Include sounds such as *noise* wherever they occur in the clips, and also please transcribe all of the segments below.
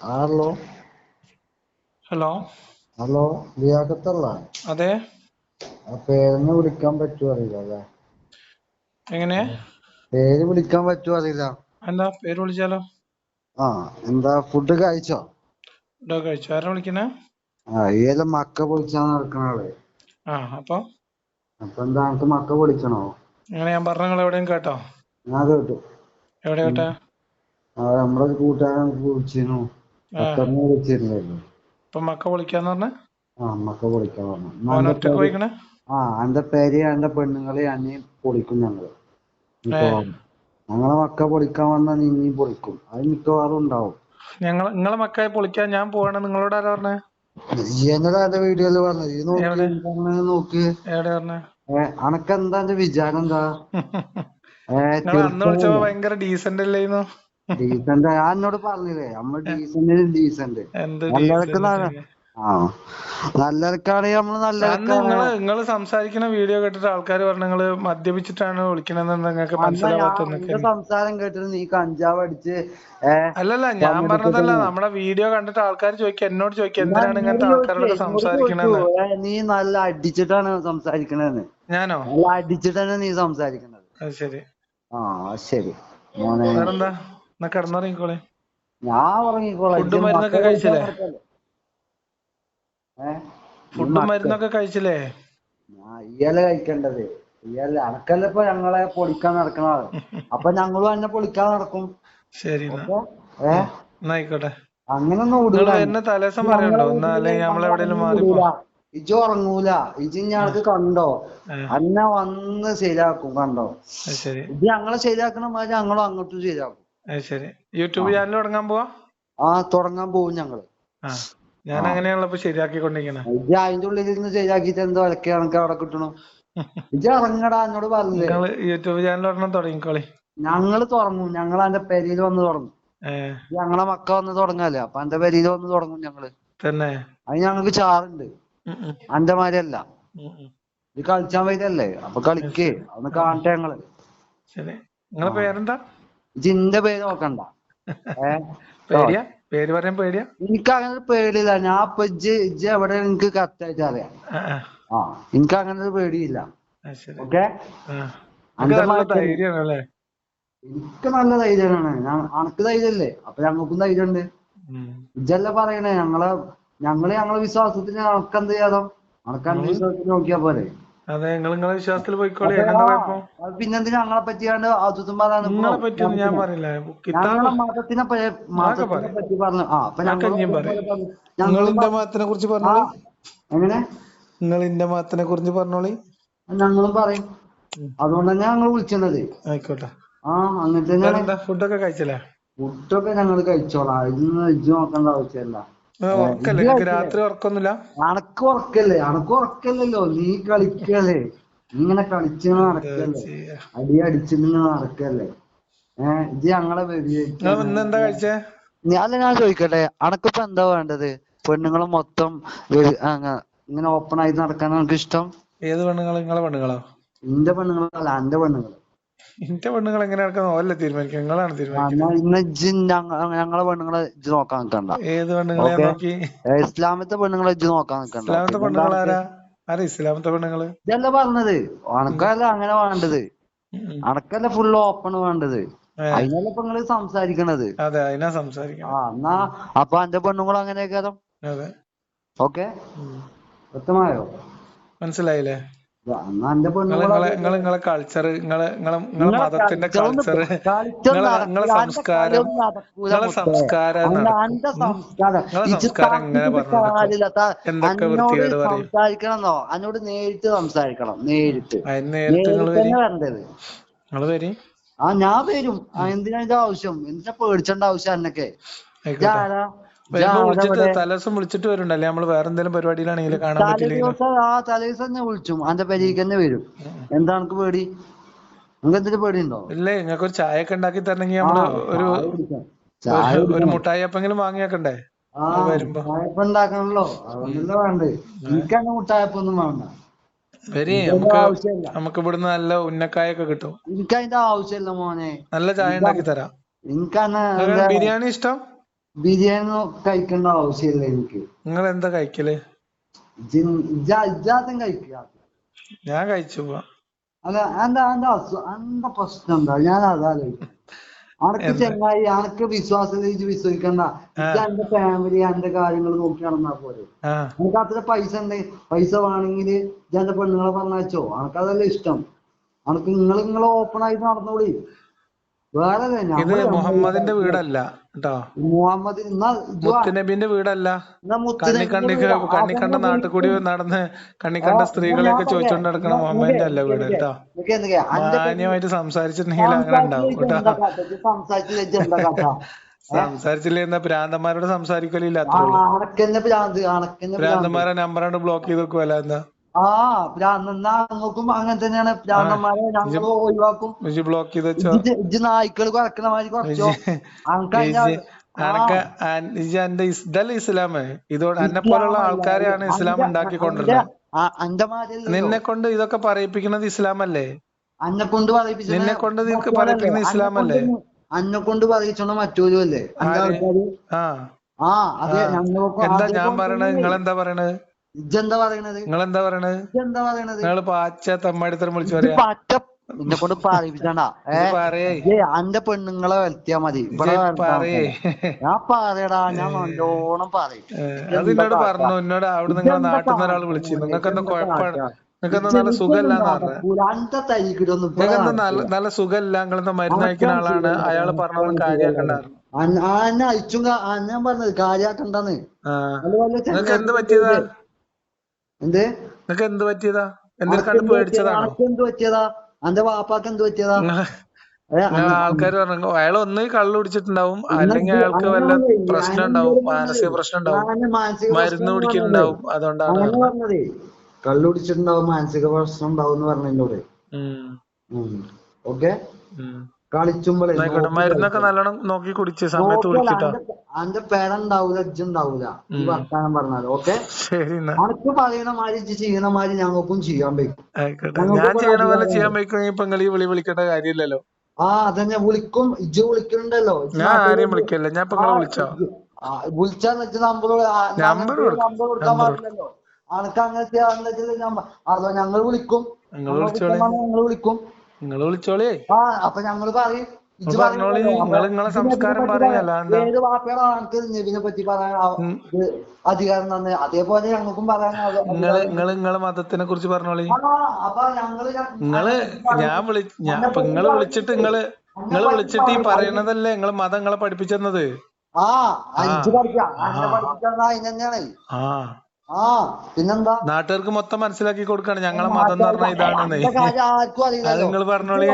Hello hello. Hello ലിയാഖത്തല്ല. അതെ. പേരെന്നെ വിളിക്കാൻ പറ്റുമോ അറിയില്ല അല്ലേ? എങ്ങനെ? പേര് വിളിക്കാൻ പറ്റുമോ അറിയില്ല. എന്താ പേര് വിളിച്ചാലോ? ആ എന്താ ഫുഡ് കഴിച്ചോ? ഫുഡ് കഴിച്ചോ. ആരാ വിളിക്കണേ? ആ ഏത് മക്ക പൊളിച്ചാ നടക്കണ ആൾ? ആ അപ്പൊ? അപ്പൊ എന്താ എനിക്ക് മക്ക പൊളിക്കണോ എങ്ങനെ ഞാൻ പറഞ്ഞ നിങ്ങൾ എവിടെയും കേട്ടോ? ഞാൻ കേട്ടു. എവിടെ കേട്ടാ? ആ നമ്മുടെ കൂട്ടുകാരൻ വിളിച്ചിരുന്നു. ഇപ്പൊ മക്ക വിളിക്കാന്ന് പറഞ്ഞ? ആ മക്ക വിളിക്കാൻ പറഞ്ഞു. ആ എന്റെ പേര് അന്റെ പെണ്ണുങ്ങളെ അന്നി പൊളിക്കും ഞങ്ങൾ. ഞങ്ങളെ മക്ക പൊളിക്കാൻ വന്നാ നീ പൊളിക്കും. അത് മിക്കവാറും ഉണ്ടാവും. ഞങ്ങൾ നിങ്ങളെ മക്കായി പൊളിക്കാൻ ഞാൻ പോവാണ്. നിങ്ങളോട് ആരാ പറഞ്ഞേ? എന്നതാ എന്റെ വീഡിയോയിൽ പറഞ്ഞത് നോക്ക് അനക്കെന്താ എന്റെ വിചാരം എന്താ? *laughs* ഭയങ്കര ഡീസന്റ് അല്ലേന്നു ഡീസന്റ്. ഞാൻ എന്നോട് പറഞ്ഞില്ലേ നമ്മൾ ഡീസന്റ്. ഡീസന്റ് നിങ്ങൾ സംസാരിക്കുന്ന വീഡിയോ കേട്ടിട്ട് ആൾക്കാർ പറഞ്ഞു നിങ്ങൾ മദ്യപിച്ചിട്ടാണ് വിളിക്കണെന്ന് നിങ്ങൾക്ക് മനസ്സിലാവാത്ത സംസാരം കേട്ടിട്ട് നീ കഞ്ചാവ് അടിച്ച് അല്ലല്ല ഞാൻ പറഞ്ഞതല്ല നമ്മുടെ വീഡിയോ കണ്ടിട്ട് ആൾക്കാർ ചോദിക്കുക എന്നോട് ചോദിക്കുക എന്തിനാണ് ഇങ്ങനത്തെ ആൾക്കാരോട് സംസാരിക്കണെന്ന് നീ നല്ല അടിച്ചിട്ടാണ് സംസാരിക്കണെന്ന് ഞാനോ? നല്ല അടിച്ചിട്ടാണ് നീ സംസാരിക്കണത്. അത് ശരി. ആ ശരി. മോനെ. വേറെന്താ? എന്നാ കിടന്നുറങ്ങിക്കോളെ. ഞാൻ ഉറങ്ങിക്കോളാം. ഫുഡും മരുന്നൊക്കെ കഴിച്ചില്ലേ? ഫുഡും മരുന്നൊക്കെ കഴിച്ചില്ലേ? ഇയാൾ കഴിക്കേണ്ടത്. ഇയാൾ അനക്കല്ല ഇപ്പൊ ഞങ്ങളെ പൊളിക്കാൻ നടക്കണത്? *laughs* അപ്പൊ ഞങ്ങളും എന്നെ പൊളിക്കാൻ നടക്കും. ശരി ആയിക്കോട്ടെ വിടൂല. വരുന്ന തലേസം പറയണ്ടോ? അല്ലെങ്കിൽ അങ്ങനെ മാറിപ്പോ. ഇജ്ജ് ഉറങ്ങൂല. ഇജ്ജ് ഞങ്ങൾക്ക് കണ്ടോ? അന്നെ വന്ന് ശരിയാക്കും കണ്ടോ? ഇത് ഞങ്ങളെ ശരിയാക്കണ മാതിരി ഞങ്ങളും അങ്ങോട്ടും ശരിയാക്കും. അത് ശരി. യൂട്യൂബ് ചാനൽ തുടങ്ങാൻ പോവാ? ആ തുടങ്ങാൻ പോവും ഞങ്ങൾ. ഞാൻ അങ്ങനെയാണല്ലോ ശരിയാക്കിക്കൊണ്ടിരിക്കണേ ഇജ്ജ് അതിന്റെ ഉള്ളിൽ ഇരുന്ന് ശരിയാക്കിയിട്ട് എന്തോ ഇലക്കെ കണക്ക് അവിടെ കിട്ടണം. ഇജ്ജ് ഇറങ്ങടാ എന്നോട് പറഞ്ഞില്ലേ നിങ്ങൾ യൂട്യൂബ് ചാനൽ ഒരെണ്ണം തുടങ്ങിക്കോളി. ഞങ്ങൾ തുടങ്ങും. ഞങ്ങൾ എന്റെ പെരിയിൽ വന്ന് തുടങ്ങും. ഞങ്ങളെ മക്ക വന്ന് തുടങ്ങാല്ലേ? അപ്പൊ എന്റെ പെരിയിൽ വന്ന് തുടങ്ങും ഞങ്ങൾ. തന്നെ. അത് ഞങ്ങൾക്ക് ചാറുണ്ട്. അന്റെ മാതിരിയല്ല. ഇത് കളിച്ചാൻ വരല്ലേ അപ്പൊ കളിക്കേ. അതൊന്ന് കാണട്ടെ ഞങ്ങൾ. നിങ്ങളെ പേരെന്താ? ഇജ്ജ് ഇന്റെ പേര് നോക്കണ്ട. പേടിയാ? പേര് പറയാൻ പേടിയാ? എനിക്ക് അങ്ങനെ ഒരു പേടിയില്ല. ഞാൻ ഇപ്പൊ ഇജ്ജ് ഇജ്ജ് എവിടെ എനിക്ക് കറക്റ്റായിട്ട് അറിയാം. ആ എനിക്ക് അങ്ങനെ ഒരു പേടിയില്ല. ഓക്കെ? എനിക്ക് നല്ല ധൈര്യമാണ് അനക്ക് ധൈര്യല്ലേ? അപ്പൊ ഞങ്ങൾക്കും ധൈര്യമുണ്ട്. ഉണ്ട് ഇജ്ജല്ല പറയണേ? ഞങ്ങളെ ഞങ്ങൾ ഞങ്ങളെ വിശ്വാസത്തിന് അനക്ക് എന്ത് ചെയ്യാതോ അനക്ക് എന്റെ വിശ്വാസത്തിന് നോക്കിയാ പോരെ. അതെ നിങ്ങൾ നിങ്ങളെ വിശ്വാസത്തിൽ പോയിക്കോളി. പിന്നെന്തിനാ ഞങ്ങളെ പറ്റിയാണ്ട് അതും നിങ്ങളെ പറ്റി ഞാൻ പറയില്ല മതത്തിനെ. പറ്റി പറഞ്ഞു. ആ അപ്പൊ അതൊക്കെ ഞങ്ങളും പറയും. പറഞ്ഞു. നിങ്ങൾ ഇന്റെ മതത്തിനെ കുറിച്ച് പറഞ്ഞോളി. എങ്ങനെ? നിങ്ങൾ ഇന്റെ മതത്തിനെ കുറിച്ച് പറഞ്ഞോളി. ഞങ്ങളും പറയും. അതുകൊണ്ട് തന്നെ ഞങ്ങൾ വിളിച്ചത്. ആയിക്കോട്ടെ. ആ അങ്ങനെ തന്നെയാണ് ഫുഡൊക്കെ കഴിച്ചല്ലേ? ഫുഡൊക്കെ ഞങ്ങൾ കഴിച്ചോളാം. ഇന്ന് ഇജ്ജ് നോക്കേണ്ട ആവശ്യമില്ല. രാത്രി ഉറക്കൊന്നുമില്ല? അനക്ക് ഉറക്കല്ലേ? അനക്ക് ഉറക്കല്ലല്ലോ. നീ കളിക്കല്ലേ? നീ ഇങ്ങനെ കളിച്ചിങ്ങനെ നടക്കല്ലേ? അടി അടിച്ചിങ്ങനെ നടക്കല്ലേ? ഏഹ് ഇത് ഞങ്ങളെ വെടിയേറ്റ് അല്ല ഞാൻ ചോദിക്കട്ടെ. അനക്കിപ്പോ എന്താ വേണ്ടത്? പെണ്ണുങ്ങളെ മൊത്തം ഇങ്ങനെ ഓപ്പൺ ആയി നടക്കാൻ നിനക്ക് ഇഷ്ടം ഏത് പെണ്ണുങ്ങളെ? നിങ്ങളെ പെണ്ണുങ്ങളോ? നിന്റെ പെണ്ണുങ്ങളല്ല എന്റെ പെണ്ണുങ്ങൾ എന്റെ പെണ്ണുങ്ങൾ എങ്ങനെ നടക്കുന്ന ഓല്ലേ തീരുമാനിക്കുക നിങ്ങളാണ് തീരുമാനിക്കുന്നത് ഞങ്ങളെ പെണ്ണുങ്ങളെ ഇജ്ജ് നോക്കാൻ നിൽക്കണ്ട ഏത് പെണ്ണുങ്ങളെ നോക്കി? ഇസ്ലാമത്തെ പെണ്ണുങ്ങളെ ഇജ്ജ് നോക്കാൻ നിൽക്കണ്ട ഇസ്ലാമത്തെ പെണ്ണുങ്ങൾ ആരാ? ആരാ ഇസ്ലാമത്തെ പെണ്ണുങ്ങൾ? ഇതല്ല പറഞ്ഞത്? അണക്കല്ല അങ്ങനെ വേണ്ടത്. ഉം. ഫുൾ ഓപ്പൺ വേണ്ടത്. അതിനല്ല ഇപ്പൊ നിങ്ങൾ സംസാരിക്കണത്. അതെ അതിനാ സംസാരിക്കണം ആ എന്നാ അപ്പൊ അന്റെ പെണ്ണുങ്ങൾ അങ്ങനെയൊക്കെ അതെ. ഓക്കെ. വ്യക്തമായോ മനസ്സിലായില്ലേ? നിങ്ങൾ നിങ്ങളെ കൾച്ചർ നിങ്ങളെ നിങ്ങളെ മതത്തിന്റെ കൾച്ചർ നിങ്ങളെ സംസ്കാരം നിങ്ങളെ സംസ്കാരം? എന്തൊക്കെ വൃത്തികേട് പറയും? സംസാരിക്കണമെന്നോ? അന്നോട് നേരിട്ട് സംസാരിക്കണം നേരിട്ട്. വരി. ആ ഞാൻ വരും. എന്തിനാ ആവശ്യം? എന്തിനാ പേടിച്ചേണ്ട ആവശ്യം എന്നൊക്കെ വിളിച്ചിട്ട് തലേദിവസം വിളിച്ചിട്ട് വരുന്നുണ്ടല്ലേ? നമ്മൾ വേറെ എന്തെങ്കിലും പരിപാടിയിലാണെങ്കിൽ കാണാൻ ആ തന്നെ വിളിച്ചും. അന്റെ പെരീക്ക് തന്നെ വരും. എന്താ എനിക്ക് പേടി? നിങ്ങൾക്ക് പേടിയുണ്ടോ? ഇല്ലേ നിങ്ങൾക്ക് ഒരു ചായ ഒക്കെ ഉണ്ടാക്കി തരണമെങ്കിൽ നമ്മൾ ഒരു ഒരു- മുട്ടായി അപ്പെങ്കിലും വാങ്ങിയാക്കണ്ടേ? ഉണ്ടാക്കണല്ലോ. മുട്ടായപ്പൊന്നും വേണ്ട? വരി നമുക്ക് ഇവിടുന്ന് നല്ല ഉന്നക്കായൊക്കെ കിട്ടും. എനിക്ക് അതിന്റെ ആവശ്യമില്ല മോനെ. നല്ല ചായ ഉണ്ടാക്കി തരാം. ബിരിയാണി ഇഷ്ടം? ബിരിയാണി കഴിക്കേണ്ട ആവശ്യമില്ല എനിക്ക്. നിങ്ങൾ എന്താ കഴിക്കൽ? ഇജാദ്യം കഴിക്കുക ഞാൻ കഴിച്ചു അല്ല എന്റെ പ്രശ്നം എന്താ? ഞാൻ അതാലോ അനക്ക് എന്താ? ചെങ്ങായി അനക്ക് വിശ്വാസം വിശ്വസിക്കണ്ട. എന്റെ ഫാമിലി എന്റെ കാര്യങ്ങൾ നോക്കി നടന്നാ പോരെ. എനിക്ക് അത്ര പൈസ ഉണ്ട്. പൈസ വേണമെങ്കിൽ എന്റെ പെണ്ണുങ്ങളെ പറഞ്ഞോ അനക്ക് അതല്ല ഇഷ്ടം. അനക്ക് നിങ്ങൾ നിങ്ങൾ ഓപ്പൺ ആയിട്ട് നടന്നോളി. വേറെ മുഹമ്മദിന്റെ വീടല്ല. മുഹമ്മദ്. മുത്തുനബിന്റെ വീടല്ല. എന്നാ കണ്ണി മുത്തുനബിന്റെ കണ്ണി കണ്ട അതന്നെ നാട്ടിൽ കൂടി നടന്ന് കണ്ണി കണ്ട ആ, സ്ത്രീകളെയൊക്കെ ചോദിച്ചോണ്ട് നടക്കണ മുഹമ്മദിന്റെ അല്ല വീട് കേട്ടോ. മാന്യമായിട്ട് സംസാരിച്ചിട്ടുണ്ടെങ്കിൽ അങ്ങനെ ഉണ്ടാവും കേട്ടോ. ഇജ്ജ് കഥ? ഇജ്ജ് സംസാരിച്ചില്ല ഇജ്ജ് എന്താ കഥ? സംസാരിച്ചില്ല എന്നാ ഭ്രാന്തന്മാരോട് സംസാരിക്കലില്ല അത്രേ ഭ്രാന്തന്മാരെ നമ്പറാണ്ട് ബ്ലോക്ക് ചെയ്ത് വെക്കുവല്ല എന്താ ആ ഭ്രാന്ത് എന്നാ നോക്കും അങ്ങനെ തന്നെയാണ്. ഭ്രാന്തന്മാരെ ഞങ്ങൾ ഒഴിവാക്കും. ബ്ലോക്ക് ചെയ്ത് ഇജ്ജ് നായ്ക്കൾ കുറക്കണ മാതിരി കുറച്ചോ. അനക്ക് ഇതല്ലേ ഇസ്ലാം. ഇതോട് എന്നെ പോലുള്ള ആൾക്കാരെയാണ് ഇസ്ലാം ഉണ്ടാക്കി കൊണ്ടുവരുന്നത് നിന്നെ കൊണ്ട് ഇതൊക്കെ പറയിപ്പിക്കുന്നത് ഇസ്ലാം അല്ലേ അന്നെ കൊണ്ട് പറയിപ്പിച്ചത് നിന്നെ കൊണ്ട് നിനക്ക് മറ്റോരല്ലേ? പറയിപ്പിക്കുന്ന ഇസ്ലാം അല്ലേ? അന്നെ കൊണ്ട് പറയിച്ചോണ്ട് മറ്റോരും അല്ലേ? ആ. അതെ എന്താ ഞാൻ പറയണത്? നിങ്ങൾ എന്താ പറയണത്? ഇജ്ജെന്താ പറയണത്? നിങ്ങളെന്താ പറയണത്? ഇജ്ജെന്താ പറയണത്? പാച്ച തമ്മാടിത്തരം വിളിച്ചു പറയാ. പറ്റ എന്നെ കൊണ്ട് പറയിപ്പിച്ചണ്ട *laughs* ഏ? അന്റെ പെണ്ണുങ്ങളെ വരുത്തിയാ മതി. ഇവിടെ പറയേ. ഞാൻ പറയടാ ഞാൻ *laughs* നല്ലോണം പറയും. അത് എന്നോട് പറഞ്ഞു എന്നോട് അവിടെ നിങ്ങളെ നാട്ടിൽ നിന്ന് ഒരാൾ വിളിച്ചു. നിങ്ങൾക്ക് എന്താ കുഴപ്പമാണ് നിങ്ങൾക്ക് നല്ല നിങ്ങൾക്ക് നല്ല നല്ല സുഖമില്ല നിങ്ങളെന്താ മരുന്ന് ആളാണ്? അയാൾ ഞാൻ പറഞ്ഞത് കാര്യാക്കണ്ടെന്ന് നിങ്ങൾക്ക് എന്ത് പറ്റിയതാ? എന്ത്? നിങ്ങൾക്ക് എന്ത് പറ്റിയതാ? എന്തിനു കണ്ട് പേടിച്ചതാണോ? എന്ത് പറ്റിയതാ? അന്റെ വാപ്പാക്ക് എന്ത് പറ്റിയതാ? ആൾക്കാർ പറഞ്ഞു അയാൾ ഒന്ന് കള്ളു കുടിച്ചിട്ടുണ്ടാവും. അല്ലെങ്കിൽ അയാൾക്ക് വല്ല പ്രശ്നം ഉണ്ടാവും മാനസിക? പ്രശ്നം ഉണ്ടാവും. മരുന്ന് കുടിക്കുന്നുണ്ടാവും. അതുകൊണ്ടാണ് പറഞ്ഞത്. പറഞ്ഞതേ. കള്ളുടിച്ചിട്ടുണ്ടാവും മാനസിക പ്രശ്നം ഉണ്ടാവും എന്ന് പറഞ്ഞു കൂടെ ഓക്കെ. കളിച്ചുമ്പോഴേ മരുന്നൊക്കെ നല്ലോണം നോക്കി കുടിച്ച് സമയത്ത് കുടിക്കട്ടോ അന്റെ പേരുണ്ടാവൂല ഇജ്ജുണ്ടാവൂല. ഈ. വർത്താനം പറഞ്ഞാൽ ഓക്കെ? അനക്ക് പറയുന്ന മാതിരി ഇജ്ജ് ചെയ്യണ മാതിരി ഞങ്ങൾക്കും ചെയ്യാൻ പറ്റും ഞാൻ ചെയ്യണ പോലെ അധികാരം ചെയ്യാൻ പറ്റുമെങ്കിൽ ഇപ്പൊ നിങ്ങൾ വിളി വിളിക്കേണ്ട കാര്യമില്ലല്ലോ. ആ അതന്നെ വിളിക്കും. ഇജ്ജ് വിളിക്കുന്നുണ്ടല്ലോ ഞാൻ ആരെയും വിളിക്കല്ല ഞാൻ ഇപ്പൊ നിങ്ങളെ വിളിച്ചോ വിളിച്ചാന്ന് വെച്ച നമ്പർ നമ്പർ കൊടുക്ക്. നമ്പർ കൊടുക്കാൻ പാടില്ലല്ലോ. അനക്ക് അങ്ങനെ ചെയ്യാന്ന് വെച്ചാൽ അതോ ഞങ്ങൾ വിളിക്കും. ഞങ്ങൾ വിളിക്കും. നിങ്ങൾ വിളിച്ചോളേ. ആ അപ്പൊ ഞങ്ങൾ പറയും. ഇജ്ജ് പറഞ്ഞോളി, പറയുന്നല്ലോ. നിങ്ങൾ സംസ്കാരം നബിനെ പറ്റി പറയ്, പറയാം. അല്ലാതെന്താ? ഏത് വാപ്പയുടെ ആൾക്ക് നബിനെ പറ്റി പറയാൻ ആ- ഇത് അധികാരം തന്നെ. അതേപോലെ ഞങ്ങൾക്കും പറയാൻ നിങ്ങൾ മതത്തിനെ കുറിച്ച് പറഞ്ഞോളി. ആ, അപ്പൊ ഞങ്ങൾ ഞ- നിങ്ങൾ ഞാൻ വിളി ഞാൻ ഇപ്പൊ നിങ്ങൾ വിളിച്ചിട്ട് നിങ്ങൾ നിങ്ങൾ വിളിച്ചിട്ട് ഈ പറയണതല്ലേ നിങ്ങൾ മതം നിങ്ങളെ പഠിപ്പിച്ചെന്നത്? ആ അഞ്ച് പഠിക്കാം. അതിന് തന്നെയാണ് ആ. ആ പിന്നെന്താ? നാട്ടുകാർക്ക് മൊത്തം മനസ്സിലാക്കി കൊടുക്കാണ്. ഞങ്ങളെ മതം എന്ന് പറഞ്ഞാൽ കാര്യം ആർക്കും നിങ്ങൾ പറഞ്ഞോളി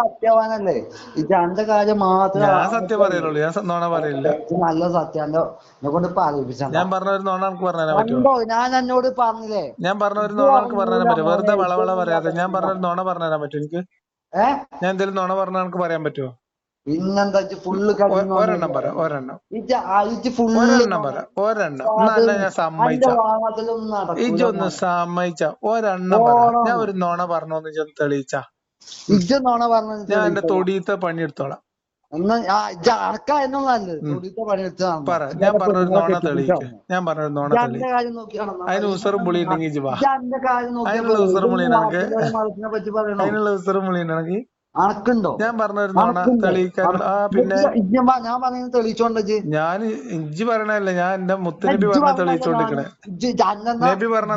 സത്യവാനല്ലേ? ഇത് അന്റെ കാര്യം മാത്രം ഞാൻ സത്യം പറയുള്ളൂ ഞാൻ നോണ പറയില്ല നല്ല സത്യം. എന്നെ എന്നെ കൊണ്ട് പറയിപ്പിച്ചണ്ട. ഞാൻ പറഞ്ഞ ഒരു നോണ നമുക്ക് പറഞ്ഞു തരാൻ പറ്റുമോ ഞാൻ എന്നോട് പറഞ്ഞില്ലേ? ഞാൻ പറഞ്ഞ ഒരു നോണ നമുക്ക് പറഞ്ഞു തരാൻ പറ്റുമോ വെറുതെ വളവള പറയാതെ ഞാൻ പറഞ്ഞ ഒരു നോണ പറഞ്ഞു തരാൻ പറ്റുമോ എനിക്ക് ഞാൻ എന്തെങ്കിലും നോണ പറഞ്ഞാൽ നമുക്ക് പറയാൻ പറ്റുമോ പിന്നെന്താ ഫുള്ള് ഒരെണ്ണം പറ ഒരെണ്ണം. ഒരെണ്ണം പറ ഒരെണ്ണം. എന്നാ ഞാൻ സമ്മതിച്ച. ഇജൊന്ന് സമ്മതിച്ച. ഒരെണ്ണം പറ. ഞാൻ ഒരു നോണ പറഞ്ഞോന്ന് ഇജൊന്ന് തെളിയിച്ച. നോണ പറഞ്ഞത് ഞാൻ എന്റെ തൊടിയത്തെ പണിയെടുത്തോളാം പറ ഞാൻ പറഞ്ഞൊരു നോണ തെളിയിക്ക്. ഞാൻ പറഞ്ഞൊരു നോണ അതിന് ഉസറും പുളി ഉണ്ടെങ്കിൽ അതിനുള്ള. ഉസറും പറ്റി അതിനുള്ള ഉസറും പുളി ഉണ്ടെങ്കിൽ അനക്കുണ്ടോ? ഞാൻ പറഞ്ഞൊരു നോണ അനക്കുണ്ടോ? തെളിയിക്കാൻ. ആ പിന്നെ ഇജ്ജ് ഇജ്ജ് ഞാൻ പറയുന്നത് തെളിയിച്ചോണ്ട് ഞാൻ ഇജ്ജി പറയണല്ല ഞാൻ എന്റെ മുത്തുനബി പറഞ്ഞ തെളിയിച്ചോണ്ടിരിക്കണേ. നബി പറഞ്ഞ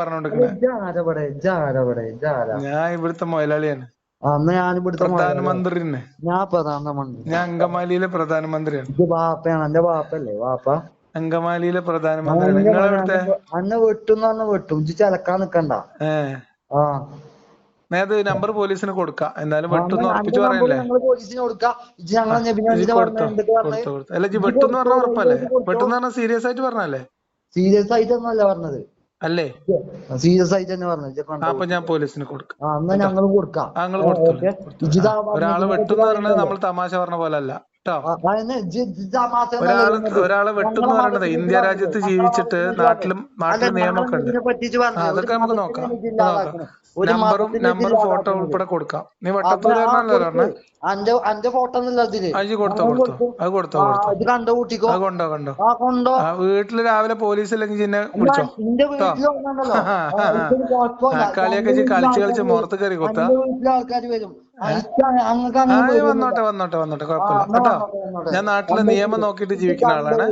പറഞ്ഞോണ്ടിരിക്കണേ. ഞാൻ ഇവിടുത്തെ മുതലാളിയാണ് അന്ന് ഞാൻ ഇവിടുത്തെ പ്രധാനമന്ത്രി ഞാൻ പ്രധാനമന്ത്രി ഞാൻ അങ്കമാലിയിലെ പ്രധാനമന്ത്രിയാണ്. ഇത് വാപ്പയാണ്. എന്റെ വാപ്പല്ലേ? വാപ്പ? അങ്കമാലിയിലെ പ്രധാനമന്ത്രിയാണ്. നിങ്ങളെ അന്ന് അന്നെ വെട്ടുന്ന് പറഞ്ഞ വെട്ടും. ഇജ്ജ് ചിലക്കാൻ നിക്കണ്ട. ആ. അത് നമ്പർ പോലീസിന് കൊടുക്കാം. എന്നാലും വെട്ടുന്ന് ഉറപ്പിച്ച് പറയല്ലേ? അല്ല ഇജ്ജ് വെട്ടുന്ന് പറഞ്ഞ ഉറപ്പല്ലേ? വെട്ടുന്ന് പറഞ്ഞ സീരിയസ് ആയിട്ട് പറഞ്ഞല്ലേ സീരിയസ് ആയിട്ടൊന്നല്ല പറഞ്ഞത്. അല്ലേ? സീരിയസ് ആയിട്ട് തന്നെ പറഞ്ഞത്. അപ്പൊ ഞാൻ പോലീസിന് കൊടുക്കാം. എന്നാ ഒരാൾ വെട്ടുന്ന് പറഞ്ഞത്. നമ്മൾ തമാശ പറഞ്ഞ പോലെ അല്ല ഒരാൾ വെട്ടുന്ന് പറയണത് ഇന്ത്യ രാജ്യത്ത് ജീവിച്ചിട്ട് നാട്ടിലും നാട്ടിൽ നിയമമൊക്കെ ഉണ്ട്. അതൊക്കെ നമുക്ക് നോക്കാം. നോക്കാം നമ്പറും നമ്പറും ഫോട്ടോ ഉൾപ്പെടെ കൊടുക്കാം. നീ വട്ടത്തൂരാണല്ലോ പറഞ്ഞേ? അന്റെ അന്റെ ഫോട്ടോ അതിൽ. അജി കൊടുത്തോ കൊടുത്തോ? അത് കൊടുത്തോ ആ, കൊടുത്തോ ഇത് കണ്ടോ കൂട്ടിക്കോ? ആ കൊണ്ടോ? വീട്ടിൽ രാവിലെ പോലീസ് അല്ലെങ്കിൽ എന്റെ വീട്ടിൽ കളിച്ച് കളിച്ച് മുഖത്ത് കയറി കുത്താ? വീട്ടിലെ ആൾക്കാർ വരും. വന്നോട്ടെ വന്നോട്ടെ വന്നോട്ടെ കുഴപ്പമില്ല. കേട്ടോ. ഞാൻ നാട്ടിലെ നിയമം നോക്കിയിട്ട് ജീവിക്കുന്ന ആളാണ്.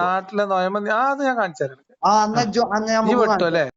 നാട്ടിലെ നിയമം ആ അത് ഞാൻ കാണിച്ചു തരാം. നീ നമുക്ക് അല്ലേ?